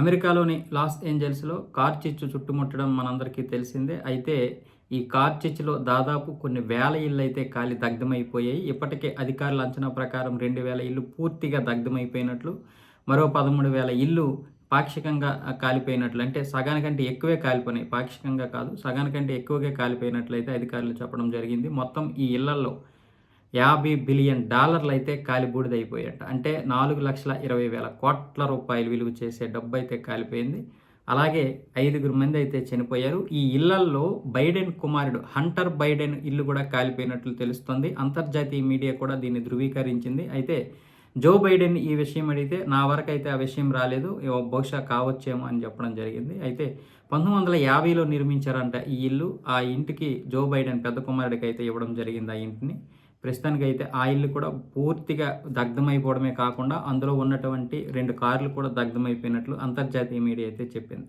అమెరికాలోని loss ఏంజల్స్లో car చిచ్చు చుట్టుముట్టడం మనందరికీ తెలిసిందే. అయితే ఈ కార్ చిచ్చులో దాదాపు కొన్ని వేల ఇళ్ళు అయితే కాలి దగ్ధమైపోయాయి. ఇప్పటికే అధికారుల అంచనా ప్రకారం రెండు వేల ఇల్లు పూర్తిగా దగ్ధమైపోయినట్లు మరో పదమూడు వేల ఇల్లు పాక్షికంగా కాలిపోయినట్లు అంటే సగానికంటే ఎక్కువే కాలిపోయినాయి. పాక్షికంగా కాదు సగానికంటే ఎక్కువగా కాలిపోయినట్లయితే అధికారులు చెప్పడం జరిగింది. మొత్తం ఈ ఇళ్ళలో యాభై బిలియన్ డాలర్లు అయితే కాలిబూడిదైపోయాట అంటే నాలుగు లక్షల ఇరవై వేల కోట్ల రూపాయలు విలువ చేసే డబ్బు అయితే కాలిపోయింది. అలాగే ఐదుగురు మంది అయితే చనిపోయారు. ఈ ఇళ్ళల్లో బైడెన్ కుమారుడు హంటర్ బైడెన్ ఇల్లు కూడా కాలిపోయినట్లు తెలుస్తోంది. అంతర్జాతీయ మీడియా కూడా దీన్ని ధృవీకరించింది. అయితే జో బైడెన్ ఈ విషయం అడిగితే నా వరకు అయితే ఆ విషయం రాలేదు. బహుశా కావచ్చేమో అని చెప్పడం జరిగింది. అయితే పంతొమ్మిది వందల యాభైలో నిర్మించారంట ఈ ఇల్లు. ఆ ఇంటికి జో బైడెన్ పెద్ద కుమారుడికి అయితే ఇవ్వడం జరిగింది ఆ ఇంటిని. ప్రస్తుతానికి అయితే ఆ ఇల్లు కూడా పూర్తిగా దగ్ధమైపోవడమే కాకుండా అందులో ఉన్నటువంటి రెండు కార్లు కూడా దగ్ధమైపోయినట్లు అంతర్జాతీయ మీడియా అయితే చెప్పింది.